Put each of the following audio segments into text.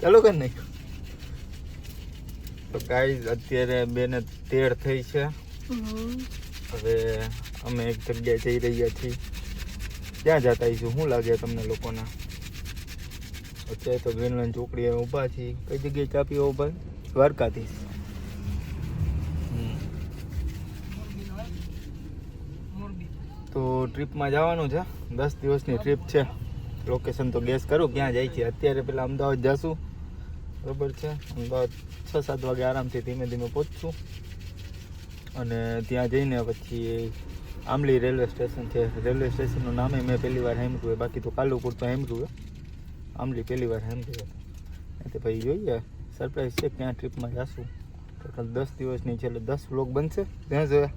ચાલુ કરી નાખ્યું. તો ગાઈઝ અત્યારે બેને તેર થઈ છે. હવે અમે એક જગ્યાએ જઈ રહ્યા છીએ. ક્યાં જતા આવીશું? શું લાગે તમને લોકોને? અત્યારે તો ગ્રીનલેન્ડ ચોકડીએ ઊભા છીએ. કઈ જગ્યાએ ચાપી ઊભા દ્વારકાથી તો ટ્રીપમાં જવાનું છે. દસ દિવસની ટ્રીપ છે. લોકેશન તો ગેસ કરું ક્યાં જાય છે? અત્યારે પેલા અમદાવાદ જશું. બરોબર છે? અમદાવાદ છ સાત વાગે આરામથી ધીમે ધીમે પહોંચશું અને ત્યાં જઈને પછી આમલી રેલવે સ્ટેશન છે. રેલવે સ્ટેશનનું નામે મેં પહેલી વાર હોય બાકી તો કાલુપુર તો હોય આમલી પહેલી વાર સાંભળ્યું એટલે ભાઈ, જોઈએ. સરપ્રાઈઝ છે ક્યાં ટ્રીપમાં જશું? ટોટલ દસ દિવસની છે એટલે દસ વ્લોગ બનશે. ત્યાં જોયા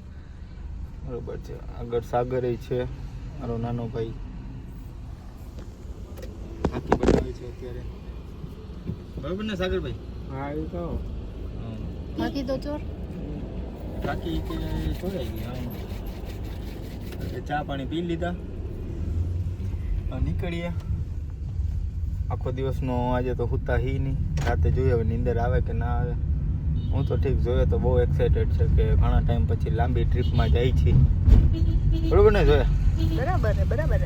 બરોબર છે. આગળ સાગર છે. મારો નાનો ભાઈ. બનાવે છે અત્યારે. બરોબર ને સાગરભાઈ? હા એ તો. બાકી તો ચોર? બાકી કે ચોરાઈ ગઈ એટલે ચા પાણી પી લીધા. નીકળીએ. આખો દિવસનો આજે તો હુતા હી નહીં. રાતે જોઈએ હવે નીંદર આવે કે ના આવે. હું તો ઠીક જોયો તો બહુ એક્સાઇટેડ છે કે ઘણા ટાઈમ પછી લાંબી ટ્રીપમાં જાય છે. બરોબર ને જોયા? બરાબર બરાબર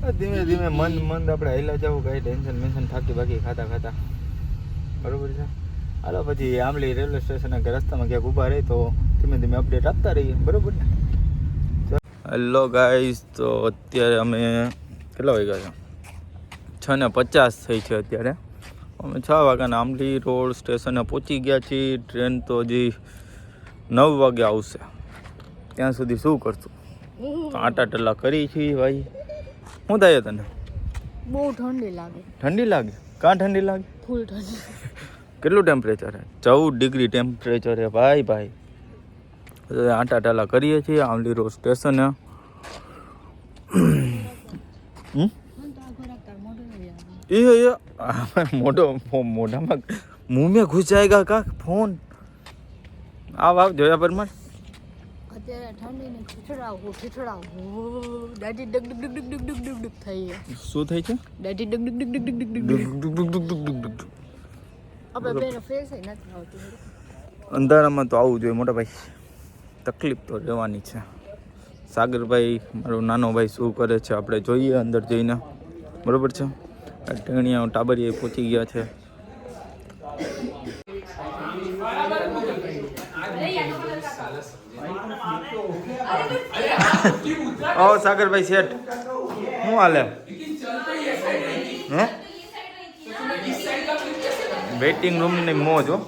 ધીમે ધીમે મન મન આપણે હેલા જવું, કઈ ટેન્શન મેન્શન થાકી બાકી ખાતા ખાતા. બરોબર છે? હાલો, પછી આમલી રેલવે સ્ટેશન કે રસ્તામાં ક્યાંક ઊભા રહી તો ધીમે ધીમે અપડેટ આપતા રહીએ. બરોબર ને? હેલો ગાઈસ તો અત્યારે અમે કેટલા વાગ્યા છે? છ ને પચાસ થઈ છે અત્યારે. અમે છ વાગ્યાના આમલી રોડ સ્ટેશને પહોંચી ગયા છીએ. ટ્રેન તો હજી નવ વાગે આવશે. ત્યાં સુધી શું કરશું? આટા ટલા કરી છીએ, ભાઈ. શું થાય તને? બહુ ઠંડી લાગે. ઠંડી લાગે? કાં ઠંડી લાગે? ફૂલ ઠંડી. કેટલું ટેમ્પરેચર છે? ચૌદ ડિગ્રી ટેમ્પરેચર છે ભાઈ ભાઈ. આટા ટાલા કરીએ છીએ આમલી રોડ સ્ટેશને એ. એ મોઢો મો- મોઢામાં મુંહ મેં ઘુસ જાયગા કા? ફોન. આવ આવ જોયા પરમાર અત્યારે ઠંડી ને ખીચડાવું ખીચડાવું દાદી ડગ ડગ ડગ ડગ ડગ ડગ ડગ થઈ શું થાય છે દાદી ડગ ડગ ડગ ડગ ડગ ડગ ડગ ડગ ડગ ડગ ડગ. આપણે બેનો ફેસ નથી આવતું અંધારામાં તો આવવું જોઈએ મોટા ભાઈ તકલીફ તો રહેવાની છે સાગરભાઈ મારો નાનો ભાઈ શું કરે છે આપણે જોઈએ અંદર જઈને બરોબર છે ટેણીયા ટાબરીએ પહોંચી ગયા છે ઓ સાગરભાઈ શેઠ. શું હાલે? હે? રૂમ રૂમની મોજ, હો.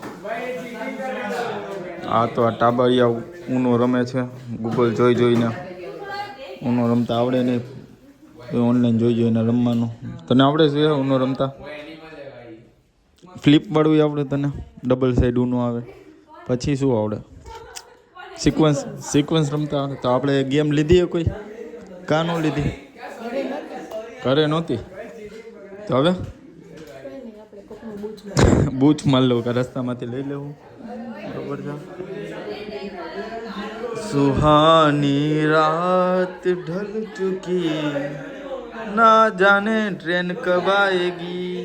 આ તો આ ટાબરિયા ઊનો રમે છે. ગૂગલ જોઈ જોઈને. ઊનો રમતા આવડે નહીં. ઓનલાઈન જોઈ જોઈને રમવાનું. તને આવડે છે ઊનો રમતા? ફ્લિપ વાળું આવડે તને? ડબલ સાઈડ ઊનો આવે. પછી શું આવડે? સિક્વન્સ સિક્વન્સ રમતા આવડે તો આપણે ગેમ લીધી હે કોઈ? કાં ન લીધી? ઘરે નહોતી? તો હવે? બૂચ માર લઉં, કે રસ્તામાંથી લઈ લેવું? બરોબર છે? સુહાની રાત ઢલ ચુકી. ના જાને ટ્રેન કબ આएगी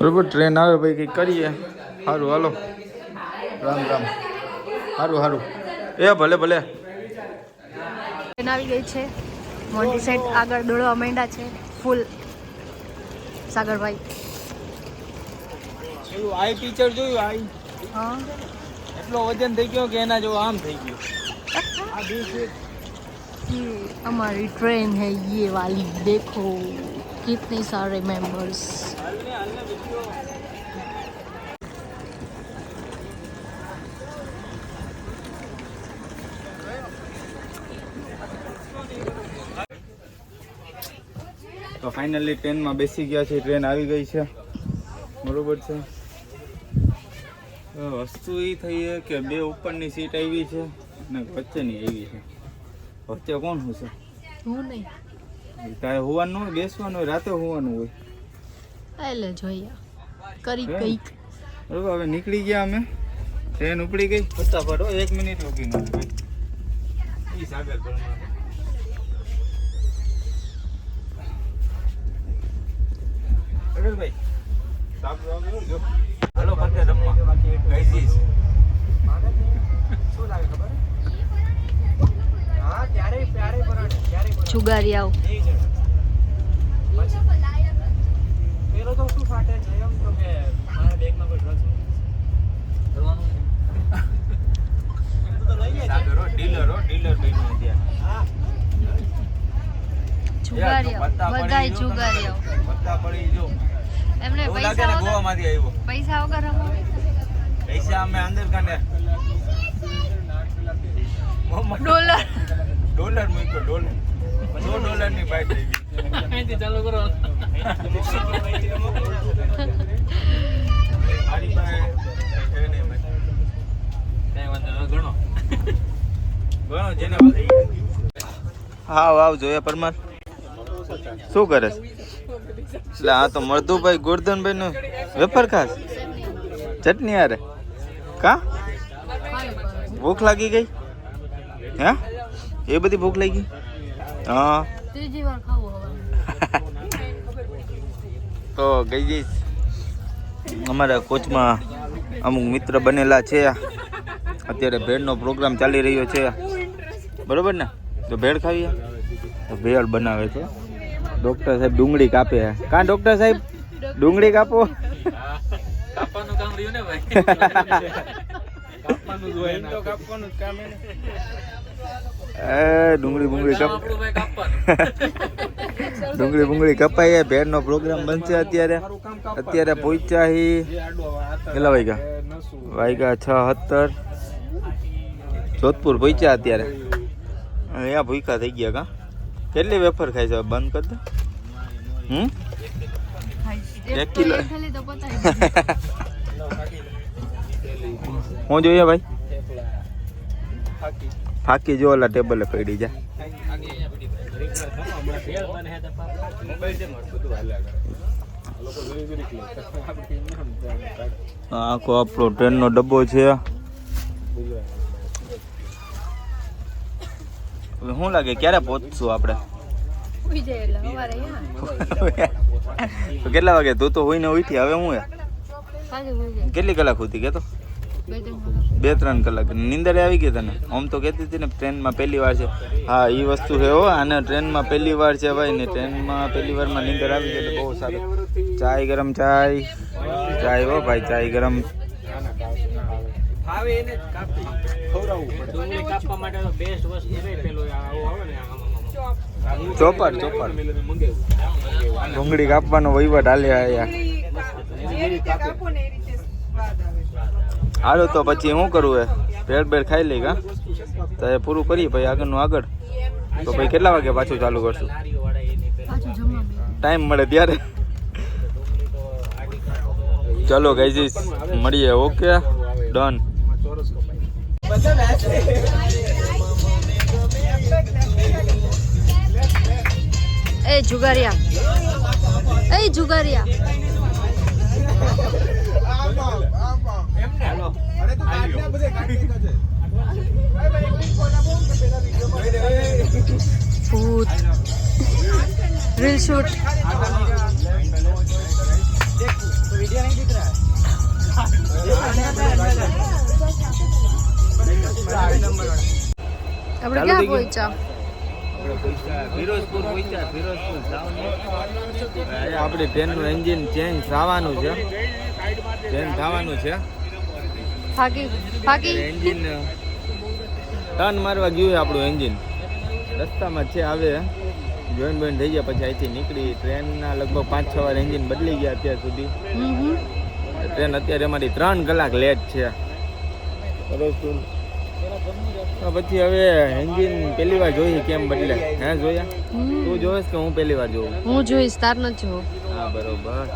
બરોબર ટ્રેન આવે ભાઈ કંઈક કરીએ સારું હાલો રામ રામ સારું સારું એ ભલે ભલે ટ્રેન આવી ગઈ છે મોટી સેટ આગળ દોડવા માંડ્યા છે ફૂલ સાગરભાઈ જોયું આઈ ટીચર જોયું આઈ હા એટલો વજન થઈ ગયો કે એના જો આમ થઈ ગયો આ દિવસે અમારી ટ્રેન હે યે વાલી દેખો કિતની સારે મેમ્બર્સ તો ફાઇનલી ટ્રેનમાં બેસી ગયા છે ટ્રેન આવી ગઈ છે. બરોબર છે? વસ્તુ એ થઈ છે કે બે ઉપરની સીટ આવી છે અને વચ્ચેની આવી છે. વચ્ચે કોણ હશે? છે હું નહીં. તારે હોવાનું હોય બેસવાનું હોય રાતે હોવાનું હોય. એટલે જોઈએ. કરી કંઈક. બરોબર હવે નીકળી ગયા અમે. ટ્રેન ઉપડી ગઈ. ફટાફટ એક મિનિટ રોકી નાખી. સાગર. ભાઈ. હાલો પત્તે રમવા. ગઈ જઈશ જુગારી આવ સાગર હો ડીલર હો ડીલર બન્યો ત્યાં. જુગારી આવ પત્તા પડી બધાય જો જુગારી આવ પત્તા પડી જો એમને પૈસા ગોવામાંથી આવ્યો. પૈસા વગર રમો પૈસા અમે અંદર કને ડોલર. ડોલર મૂક્યો ડોલર. સો ડોલરની બાઈક થઈ ગઈ. ચાલુ કરો. હા વાવ જોયા પરમાર. શું કરે છે? એટલે આ તો મળદુભાઈ ગોરધનભાઈ નો વેફર ખાસ? ચટણી યારે કા? ભૂખ લાગી ગઈ? હે? એ બધી ભૂખ લાગી? હા. ત્રીજી વાર ખાવું તો ગઈ જઈશ અમારા કોચમાં અમુક મિત્ર બનેલા છે. અત્યારે ભેળનો પ્રોગ્રામ ચાલી રહ્યો છે. બરોબર ને? તો ભેળ ખાવીએ તો ભેળ બનાવે છે. ડૉક્ટર સાહેબ ડુંગળી કાપે કાં ડોક્ટર સાહેબ? ડુંગળી કાપો? કાપવાનું કામ રહ્યું ને ભાઈ? કાપવાનું જોઈએ તો કાપવાનું કામ એ ડુંગળી બુંગળી કપ ડુંગળી બુંગળી કપાઈ ભેળનો પ્રોગ્રામ બનશે અત્યારે. અત્યારે પહોંચ્યા હી. કેટલા વાગ્યા? વાગ્યા છ સત્તર. જોધપુર પહોંચ્યા અત્યારે. અહીંયા ભૂખા થઈ ગયા કા? કેટલી વેફર ખાય છે? બંધ કર દે. હમ? એક કિલો. હું જોઈએ ભાઈ? ફાકી જો ઓલા ટેબલે પડી જાય આખો આપણો ટ્રેનનો ડબ્બો છે. હવે શું લાગે? ક્યારે પહોંચશું આપણે? કેટલા વાગે? તું તો હોઈને ઉઠી હવે હું કેટલી કલાક સુધી કેતો? બે ત્રણ કલાક. બે ત્રણ કલાક. નિંદરે આવી ગઈ તને? આમ તો કહેતી હતી ને ટ્રેનમાં પહેલી વાર છે. હા એ વસ્તુ છે હો. આને ટ્રેનમાં પહેલી વાર છે ભાઈ ને ટ્રેનમાં પહેલી વારમાં નિંદર આવી ગઈ એટલે બહુ સારું. ચાય ગરમ ચાય. ચાય હો ભાઈ ચાય ગરમ. ડુંગળી કાપવા માટે તો બેસ્ટ વસ્તુ છે પેલો આવો આવે ને આમાં. ચોપર ચોપર ડુંગળી કાપવાનો વહીવટ હાલે આયા હાલો તો પછી શું કરવું એ? ભેળ ભેળ ખાઈ લઈ કા તો એ પૂરું કરીએ પછી આગળનું આગળ? તો પછી કેટલા વાગે પાછું ચાલુ કરશું? એની ટાઈમ મળે ત્યારે. ચલો ગાઈઝીસ મળીએ ઓકે? ડન. એ જુગારિયા. એ જુગારિયા. પહોંચ્યા. આપણી ટ્રેનનું એન્જિન ચેન્જ થવાનું છે. ચેન્જ થવાનું છે. ફાકી ફાકી એન્જિન ટર્ન મારવા ગયું આપણું એન્જિન રસ્તામાં છે આવે જોઈન બોઈન થઈ ગયા પછી અહીંથી નીકળી. ટ્રેનના લગભગ પાંચ છ વાર એન્જિન બદલી ગયા અત્યાર સુધી. ટ્રેન અત્યારે અમારી ત્રણ કલાક લેટ છે. ફિરોઝપુર પછી હવે એન્જિન પહેલી વાર જોઈ કેમ બદલે? હે જોયા? તું જોઈશ કે હું પહેલી વાર જોઉં? હું જોઈશ તાર ન જો હા બરોબર.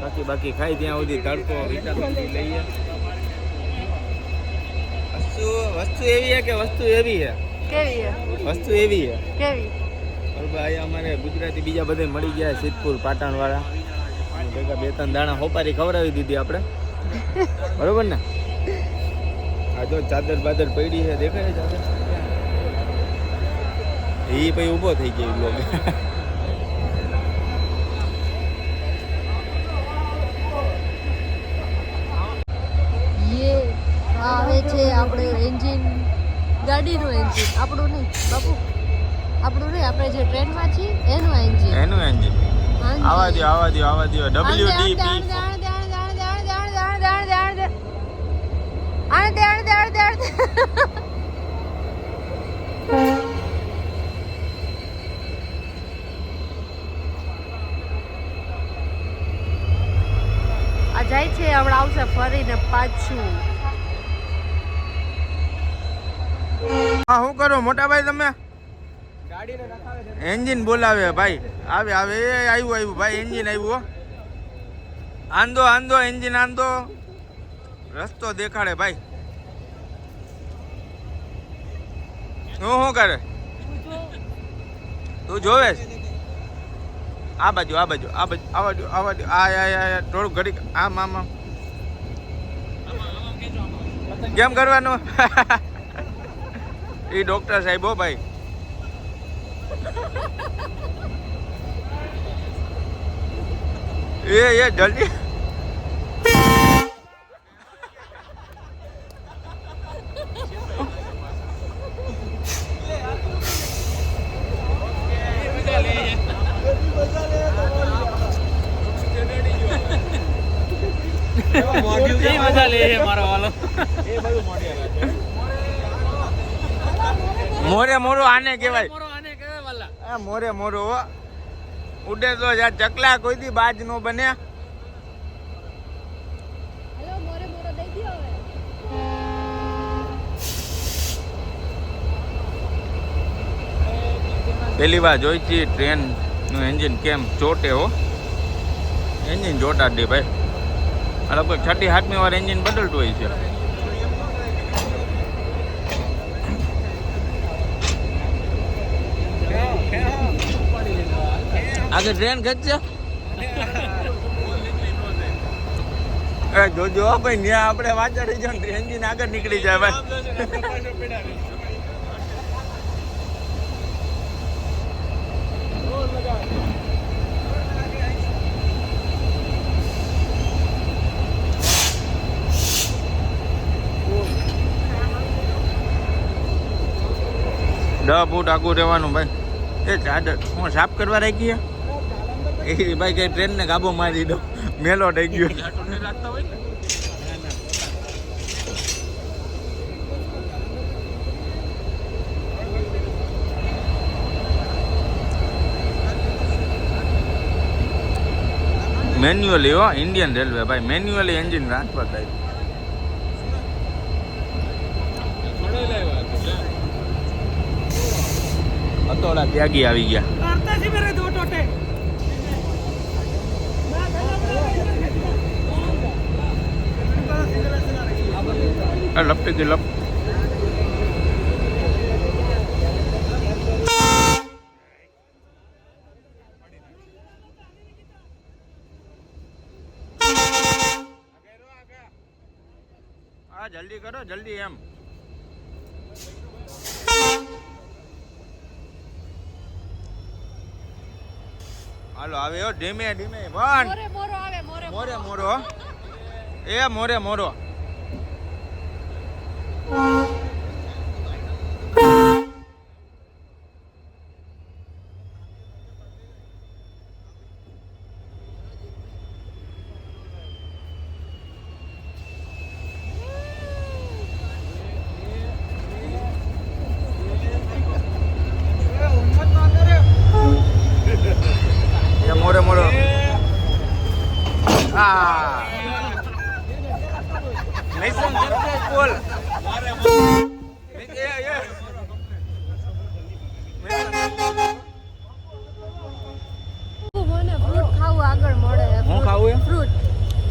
બાકી બાકી ખાઈ ત્યાં સુધી તડકો વિટામિન લઈએ વસ્તુ વસ્તુ એવી છે કે વસ્તુ એવી છે? કેવી વસ્તુ એવી છે? કેવી? બરોબર અહીંયા અમારે ગુજરાતી બીજા બધે મળી ગયા સિદ્ધપુર પાટણવાળા. ભેગા બે ત્રણ દાણા હોપારી ખવડાવી દીધી આપણે. બરોબર ને? આ ચાદર બાદર પડી છે દેખાય ચાદર? એ પછી ઊભો થઈ ગયો બ્લોગ છે આપણે એન્જિન ગાડીનું એન્જિન આપણું નહીં બાપુ. આપણું નહીં આપણે જે ટ્રેનમાં છીએ એનું એન્જિન એનું એન્જિન આવા દો આવા દો આવા દો ડબલ્યુ ડી પી આ જાય છે હમણાં આવશે ફરીને પાછું. હા શું કરો? મોટા ભાઈ તમે? એન્જિન બોલાવે ભાઈ. આવે આવે. એ આવ્યું આવ્યું. ભાઈ એન્જિન આવ્યું આંધો આંદો આંદો એન્જિન આંદો. રસ્તો દેખાડે, ભાઈ. હું શું કરે? તું જોવે આ બાજુ આ બાજુ આ બાજુ આ બાજુ આ બાજુ, આ આ થોડું ઘડીક, આમ આમ કેમ કરવાનું? એ ડોક્ટર સાહેબ હો, ભાઈ. એ એ, જલ્દી. એ મજા લે છે મારો વાલો મોરે મોરો આને કહેવાય. મોરો આને કહેવાય વાલા. આ મોરે મોરો ઉડે તો જા ચકલા કોઈ દી બાજ નો બને. હેલો મોરે મોરો દઈ દ્યો હવે. પહેલી વાર જોઈ છે ટ્રેનનું એન્જિન કેમ ચોટે હો. એન્જિન ચોટા જ દે ભાઈ. લગભગ છઠ્ઠી સાતમી વાર એન્જિન બદલતું હોય છે. આગળ ટ્રેન ખેંચશે જોજો ભાઈ ત્યાં આપણે વાંચા રહી જાય એન્જિન આગળ નીકળી જાય ભાઈ. દસ ફૂટ આગું રહેવાનું ભાઈ. એ ચાદર હું સાફ કરવા રાખી? એ ભાઈ કઈ ટ્રેન ને કાબુ મારી દો મેલો થઈ ગયો. મેન્યુઅલી હો ઇન્ડિયન રેલવે ભાઈ મેન્યુઅલી એન્જિન ટ્રાન્સફર થાય. હતોડા ત્યાગી આવી ગયા. લપટી ગઈ લપ. જલ્દી કરો જલ્દી એમ. હાલો આવે હો ધીમે ધીમે વન. મોરે મોરો આવે મોરે મોરે મોરો. એ મોરે મોરો એ મોરે મોરો આ મિશન સક્સેસફુલ એ એ મને ફ્રૂટ ખાવું આગળ મળે હું ખાવું એમ? ફ્રૂટ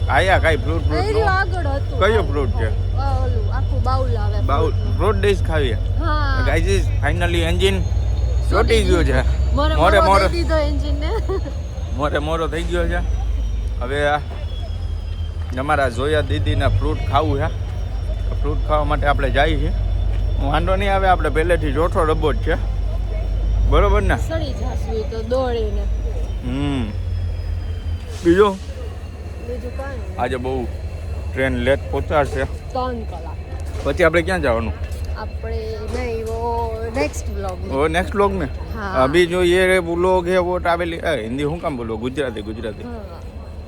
આયા ફ્રૂટ છે આ ઓલું આખું બાઉલ આવે બાઉલ ફ્રૂટ ડીશ ખાવી હા ગાઈઝ ફાઇનલી એન્જિન ચોટી ગયું છે મોરે મોરો થઈ ગયો છે. હવે આ અમારા જોયા દીદીના ફ્રૂટ ખાવું છે ફ્રૂટ ખાવા માટે આપણે જઈએ છીએ વાંધો નહીં આવે આપણે પહેલેથી ચોથો ડબ્બો જ છે બરોબર ને સડી જાસવી તો દોડીને હમ બીજું બીજું કાંઈ આજે બહુ ટ્રેન લેટ પહોંચાડશે ત્રણ કલાક પછી આપણે ક્યાં જવાનું આપણે નહીં वो नेक्स्ट व्लॉग में वो नेक्स्ट व्लॉग में हाँ। अभी जो ये व्लॉग है वो ट्रैवलिंग हिंदी હું કામ બોલો ગુજરાતી ગુજરાતી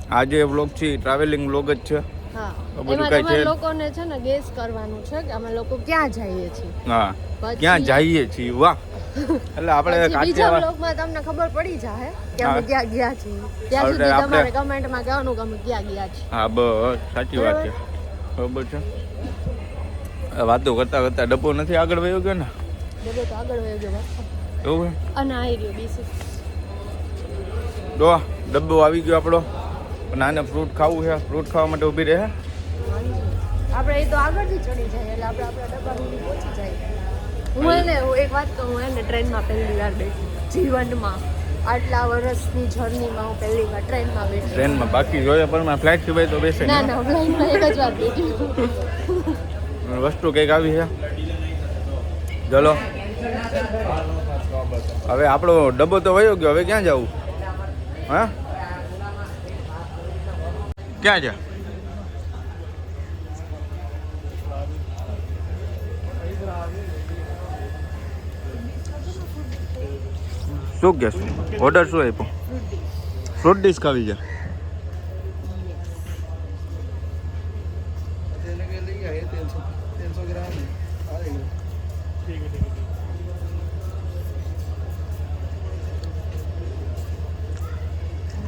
હા આ વ્લોગ છે ટ્રાવેલિંગ વ્લોગ જ છે. હા. બધું કાંઈ છે? લોકોને છે ને ગેસ કરવાનું છે કે અમે લોકો ક્યાં જઈએ છીએ? હા. ક્યાં જઈએ છીએ? વાહ. એટલે આપણે બીજા તમને ખબર પડી જાય કે અમે ક્યાં ગયા છીએ. ત્યાં સુધી તમારે કમેન્ટમાં કહેવાનું કે અમે ક્યાં ગયા છીએ. હા બસ. સાચી વાત છે. બરોબર છે. વાતો કરતા કરતા ડબ્બો નથી આગળ વયો ગયો ને? તો આગળ વયો ગયો. એવું અને આવી ગયો બીસી. ડબ્બો આવી ગયો આપણો. પણ આને ફ્રૂટ ખાવું છે. ફ્રૂટ ખાવા માટે ઊભી રહે. આપણે એ તો આગળથી ચડી જાય એટલે આપણે આપણા ડબ્બા સુધી પહોંચી જાય. હું એને એક વાત કહું હું એને ટ્રેનમાં પહેલી વાર બેઠી જીવનમાં આટલા વર્ષની જર્નીમાં હું પહેલી વાર ટ્રેનમાં બેઠી ટ્રેનમાં બાકી જોઈએ પણ ફ્લાઇટ સિવાય તો બેસે ના ના ફ્લાઇટમાં એક જ વાર બેઠી વસ્તુ કંઈક આવી છે. ચલો. હવે આપણો ડબ્બો તો વયો ગયો હવે ક્યાં જવું? હા? ક્યાં છે? શું કે શું ઓર્ડર શું આપ્યો? ફ્રૂટ ડીશ ખાવી છે.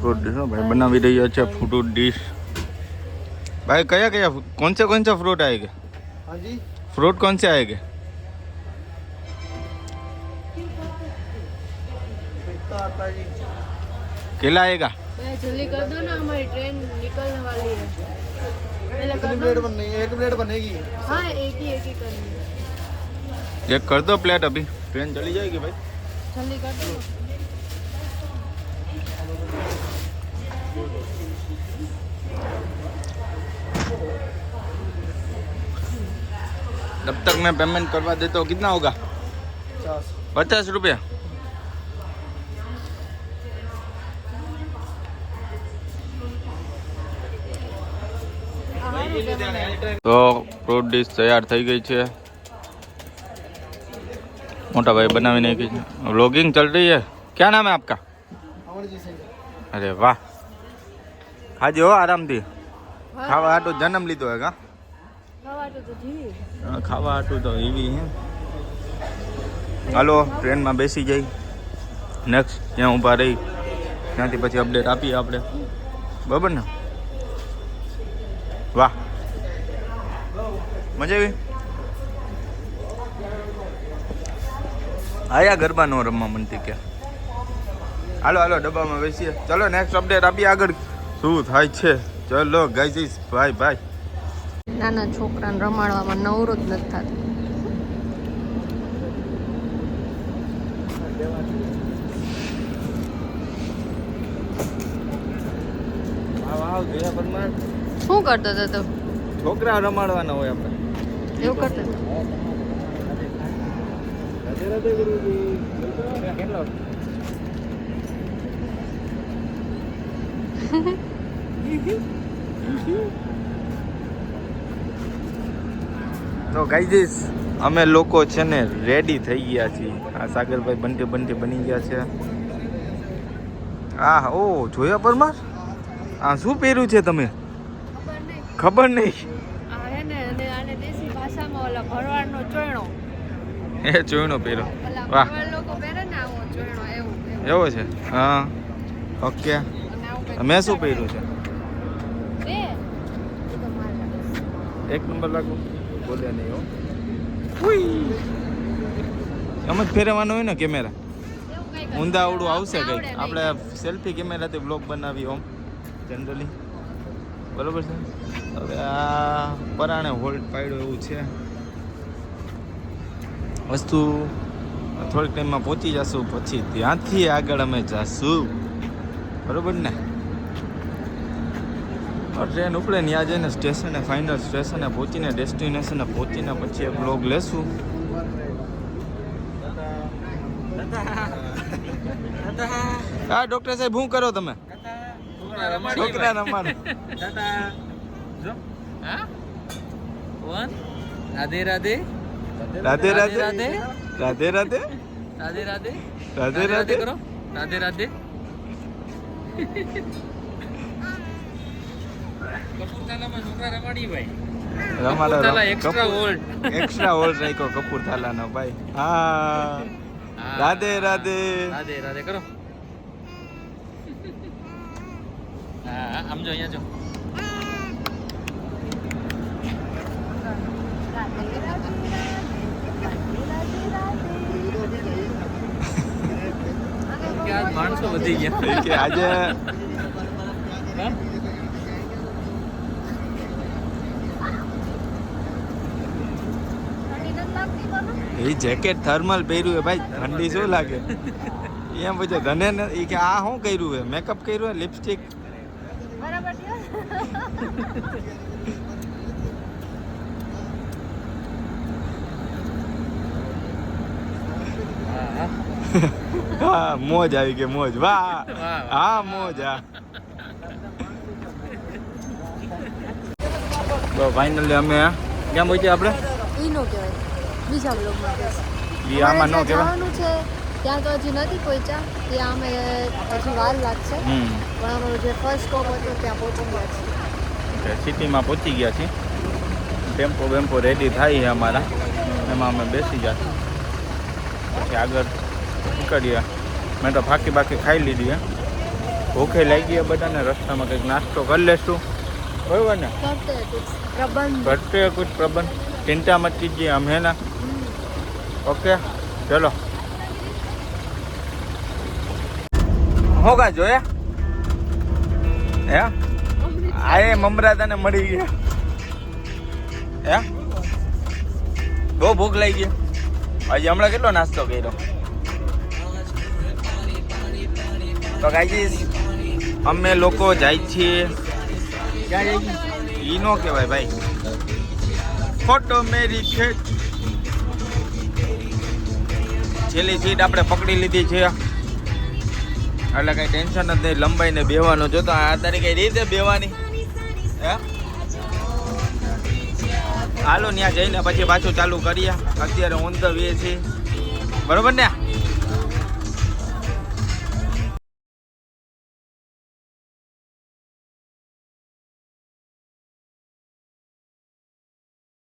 ફ્રૂટ ડીશ ભાઈ બનાવી રહ્યા છે ફ્રૂટ ડીશ भाई कया कया कौन से कौन सा फ्रूट आएगा? हाँ जी। फ्रूट कौन से आएगा? केला आएगा। जल्दी कर दो ना हमारी ट्रेन निकलने वाली है। कितनी प्लेट बननी है एक प्लेट बनेगी। हाँ एक ही एक ही करनी है। एक कर दो प्लेट अभी। ट्रेन चली जाएगी भाई। जल्दी कर दो। जब तक मैं पेमेंट करवा देता हूँ कितना होगा पचास पचास रुपया તો ફ્રૂટ ડીશ તૈયાર થઈ ગઈ છે મોટા ભાઈ બનાવી નાખી છે व्लॉगिंग चल रही है क्या नाम है आपका अमरजीत सिंह અરે વાહ ખાજો હો આરામથી ખાવા હાટું જન્મ લીધો હે? કા ખાવા હાટું તો એવી હે? હાલો ટ્રેનમાં બેસી જઈ. નેક્સ્ટ ત્યાં ઊભા રહી. ત્યાંથી પછી અપડેટ આપીએ આપણે. બરાબર ને? વાહ. મજા આવી? આયા ગરબા નો રમવા મનતી કે. હાલો હાલો ડબ્બામાં બેસીએ. ચલો નેક્સ્ટ અપડેટ આપીએ આગળ. શું થાય છે? ચલો ગાઈઝીસ ભાઈ ભાઈ નાના છોકરાને રમાડવામાં નવરો જ નથી થતો. શું કરતો હતો તું? છોકરા રમાડવાના હોય આપણે. એવું કરતો હતો? કેટલો? તો ગાઈઝીસ અમે લોકો છે ને રેડી થઈ ગયા છીએ. આ સાગરભાઈ બંટે બંટે બની ગયા છે. આ ઓ જોયા પરમાર? આ શું પહેર્યું છે તમે? ખબર નહીં. ચોયણો એ વાહ. લોકો પહેરે ચોયણો એવું છે? હા. ઓકે. મેં શું પહેર્યું છે બે એ તો મારા. એક નંબર લાગુ. બોલ્યા નહીં હો. એમ જ ફેરવવાનો હોય ને કેમેરા. ઊંધા આવડું આવશે કંઈક. આપણે સેલ્ફી કેમેરાથી બ્લોગ બનાવી હોમ જનરલી બરોબર છે? હવે આ પરાણે હોલ્ડ પાડ્યો એવું છે. વસ્તુ થોડીક ટાઈમમાં પહોંચી જશું. પછી ત્યાંથી આગળ અમે જશું. બરોબર ને? ટ્રેન ઉપડે ને ત્યાં જઈને સ્ટેશને ફાઇનલ સ્ટેશને પહોંચીને ડેસ્ટિનેશને પહોંચીને પછી એક બ્લોગ લેશું. હા ડોક્ટર સાહેબ શું કરો તમે? છોકરા રમાડો. રાધે. રાધે રાધે. રાધે રાધે. રાધે રાધે. રાધે રાધે રાધે રાધે. કરો. રાધે રાધે. કપૂરથાલામાં છોકરા રમાડી ભાઈ. રમાડો કપૂરથાલા extra એક્સ્ટ્રા ઓલ્ડ રાખ્યો કપૂરથાલાનો ભાઈ. હા. રાધે રાધે. રાધે રાધે કરો. હા હા, આમ જો અહીંયા જો. આજ માણસો વધી ગયા. કે આજે હા? એ જેકેટ થર્મલ પહેર્યું હે ભાઈ ઠંડી શું લાગે? એમ પછી ધને ઈ કે આ શું કર્યું હે મેકઅપ કર્યું હે લિપસ્ટિક હા મોજ આવી ગઈ મોજ. વાહ વાહ. હા મોજ હા. તો ફાઇનલી અમે ક્યાં પહોંચ્યા આપણે? ઈનો કહેવાય. બીજા બ્લોગમાં આમાં ન કહેવાય. છે ત્યાં તો હજી નથી કોઈ ચા ત્યાં અમે હજી વાર લાગશે. પણ અમારો જે ફર્સ્ટ સ્ટોપ હતો ત્યાં પહોંચી ગયા છીએ. સિટીમાં પહોંચી ગયા છીએ. ટેમ્પો વેમ્પો રેડી થાય છે અમારા. એમાં અમે બેસી જશું પછી આગળ નીકળીએ. મેં તો ફાકી બાકી ખાઈ લીધી ભૂખે લાગી ગયા બધાને રસ્તામાં કંઈક નાસ્તો કરી લેશું. બરાબર ને? ઘટે કુછ પ્રબંધ. ચિંતા મત કીજીએ હમ હે ના? ઓકે, ચલો. હોગા જોયા? હે? આ એ મમરાદાને મળી ગયા. હે? બહુ ભૂખ લાગી ગઈ. આજે હમણાં કેટલો નાસ્તો કર્યો? તો ગાઈજીસ અમે લોકો જાય છીએ. ક્યાં ઈ નો કહેવાય ભાઈ. ફોટો મેરી ખેંચ. છેલ્લી સીટ આપણે પકડી લીધી છે. એટલે કઈ ટેન્શન જ નહીં લંબાઈને બેવાનું જો તો આ તારી કઈ રીતે બેવાની હે? હાલો ત્યાં જઈને પછી પાછું ચાલુ કરીએ. અત્યારે ઓન ધ વે છે બરોબર ને?